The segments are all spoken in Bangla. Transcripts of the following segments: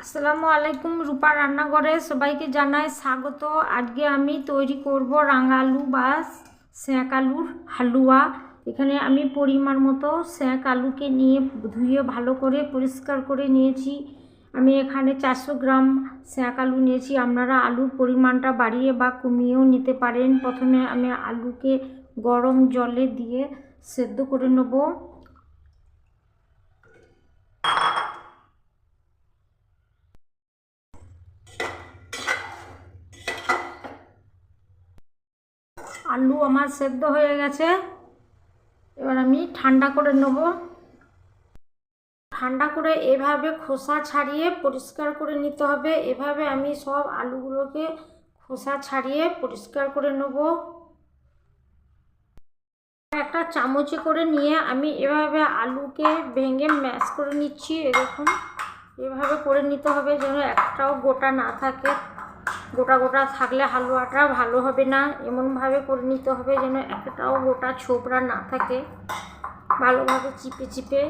আসসালামু আলাইকুম, রূপা রান্নাঘরে সবাইকে জানাই স্বাগত। আজকে আমি তৈরি করব রাঙা আলু বা স্যাঁক আলুর হালুয়া। এখানে আমি পরিমাণ মতো স্যাঁক আলুকে নিয়ে ধুয়ে ভালো করে পরিষ্কার করে নিয়েছি। আমি এখানে চারশো গ্রাম স্যাঁক আলু নিয়েছি। আপনারা আলুর পরিমাণটা বাড়িয়ে বা কমিয়েও নিতে পারেন। প্রথমে আমি আলুকে গরম জলে দিয়ে সেদ্ধ করে নেব। আলু আমার সেদ্ধ হয়ে গেছে। এবার আমি ঠান্ডা করে নেব। ঠান্ডা করে এভাবে খোসা ছাড়িয়ে পরিষ্কার করে নিতে হবে। এভাবে আমি সব আলুগুলোকে খোসা ছাড়িয়ে পরিষ্কার করে নেব। একটা চামচে করে নিয়ে আমি এভাবে আলুকে ভেঙে ম্যাশ করে নিচ্ছি। এরকম এভাবে করে নিতে হবে যেন একটাও গোটা না থাকে। গোটা গোটা থাকলে হালুয়াটা ভালো হবে না। এমনভাবে করে নিতে হবে যেন একটাও গোটা ছোবড়া না থাকে। ভালোভাবে চিপে চিপে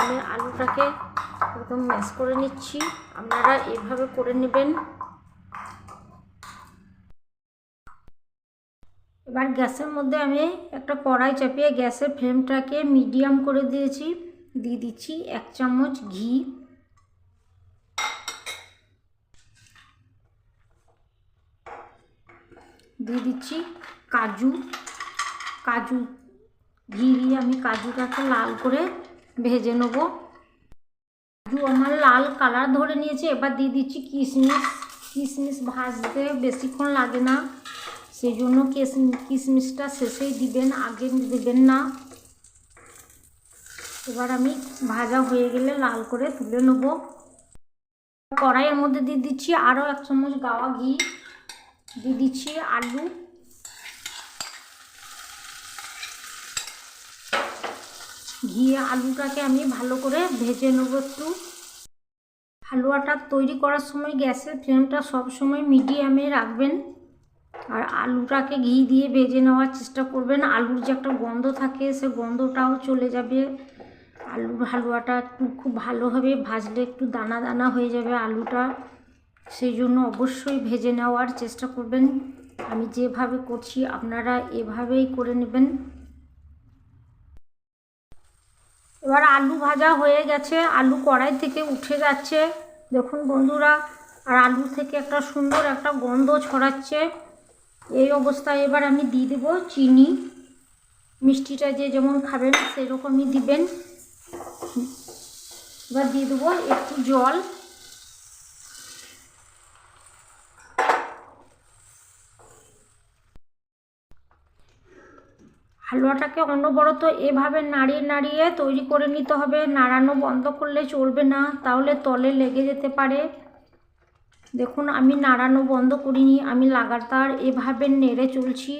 আমি আলুটাকে একদম ম্যাশ করে নিচ্ছি। আপনারা এভাবে করে নেবেন। এবার গ্যাসের মধ্যে আমি একটা কড়াই চাপিয়ে গ্যাসের ফ্লেমটাকে মিডিয়াম করে দিয়েছি। দিয়ে দিচ্ছি এক চামচ ঘি। দিয়ে দিচ্ছি কাজু কাজু, ঘি দিয়ে আমি কাজুটাকে লাল করে ভেজে নেব। কাজু আমার লাল কালার ধরে নিয়েছে, এবার দিয়ে দিচ্ছি কিশমিশ। কিশমিশ ভাজতে বেশিক্ষণ লাগে না, সেই জন্য কিশমিশটা শেষেই দিবেন, আগে দিবেন না। এবার আমি ভাজা হয়ে গেলে লাল করে তুলে নেব। কড়াইয়ের মধ্যে দিয়ে দিচ্ছি আরও এক চামচ গাওয়া ঘি। দিয়ে দিচ্ছি আলু। ঘিয়ে আলুটাকে আমি ভালো করে ভেজে নেব একটু। হালুয়াটা তৈরি করার সময় গ্যাসের ফ্লেমটা সব সময় মিডিয়ামে রাখবেন। আর আলুটাকে ঘি দিয়ে ভেজে নেওয়ার চেষ্টা করবেন। আলুর যে একটা গন্ধ থাকে, সে গন্ধটাও চলে যাবে। আলুর হালুয়াটা একটু খুব ভালোভাবে ভাজলে একটু দানা দানা হয়ে যাবে আলুটা। সেই জন্য অবশ্যই ভেজে নেওয়ার চেষ্টা করবেন। আমি যেভাবে করছি আপনারা এভাবেই করে নেবেন। এবার আলু ভাজা হয়ে গেছে। আলু কড়াই থেকে উঠে যাচ্ছে। দেখুন বন্ধুরা, আর আলু থেকে একটা সুন্দর একটা গন্ধ ছড়াচ্ছে। এই অবস্থায় এবার আমি দিয়ে দেবো চিনি। মিষ্টিটা যে যেমন খাবেন, সেরকমই দিবেন। এবার দিয়ে দেবো একটু জল। হালুয়াটাকে অনবরত এভাবে নাড়িয়ে নাড়িয়ে তৈরি করে নিতে হবে। নাড়ানো বন্ধ করলে চলবে না, তাহলে তলে লেগে যেতে পারে। দেখুন, আমি নাড়ানো বন্ধ করিনি, আমি লাগাতার এভাবে নেড়ে চলছি।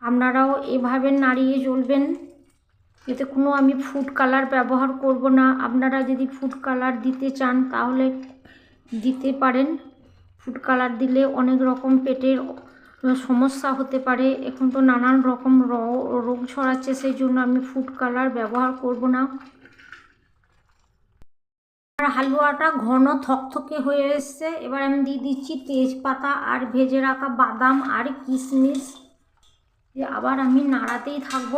আপনারাও এভাবে নাড়িয়ে চলবেন। এতে কোনো আমি ফুড কালার ব্যবহার করব না। আপনারা যদি ফুড কালার দিতে চান, তাহলে দিতে পারেন। ফুড কালার দিলে অনেক রকম পেটের সমস্যা হতে পারে। এখন তো নানান রকম রোগ ছড়াচ্ছে, সেই জন্য আমি ফুড কালার ব্যবহার করব না। আর হালুয়াটা ঘন থকথকে হয়ে এসছে। এবার আমি দিয়ে দিচ্ছি তেজপাতা আর ভেজে রাখা বাদাম আর কিশমিশ। আবার আমি নাড়াতেই থাকব।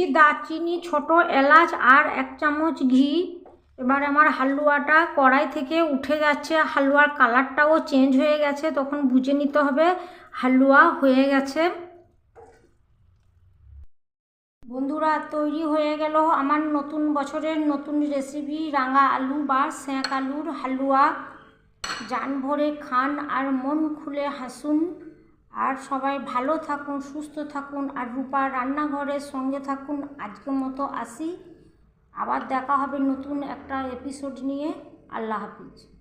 দিচ্ছি দারচিনি, ছোট এলাচ আর এক চামচ ঘি। এবার আমার হালুয়াটা কড়াই থেকে উঠে যাচ্ছে, হালুয়ার কালারটাও চেঞ্জ হয়ে গেছে, তখন বুঝে নিতে হবে হালুয়া হয়ে গেছে। বন্ধুরা, তৈরি হয়ে গেল আমার নতুন বছরের নতুন রেসিপি রাঙা আলু বা স্যাঁক আলুর হালুয়া। জান ভরে খান আর মন খুলে হাসুন। আর সবাই ভালো থাকুন, সুস্থ থাকুন আর রূপা রান্নাঘরের সঙ্গে থাকুন। আজকের মতো আসি। আবার দেখা হবে নতুন একটা এপিসোড নিয়ে। আল্লাহ হাফিজ।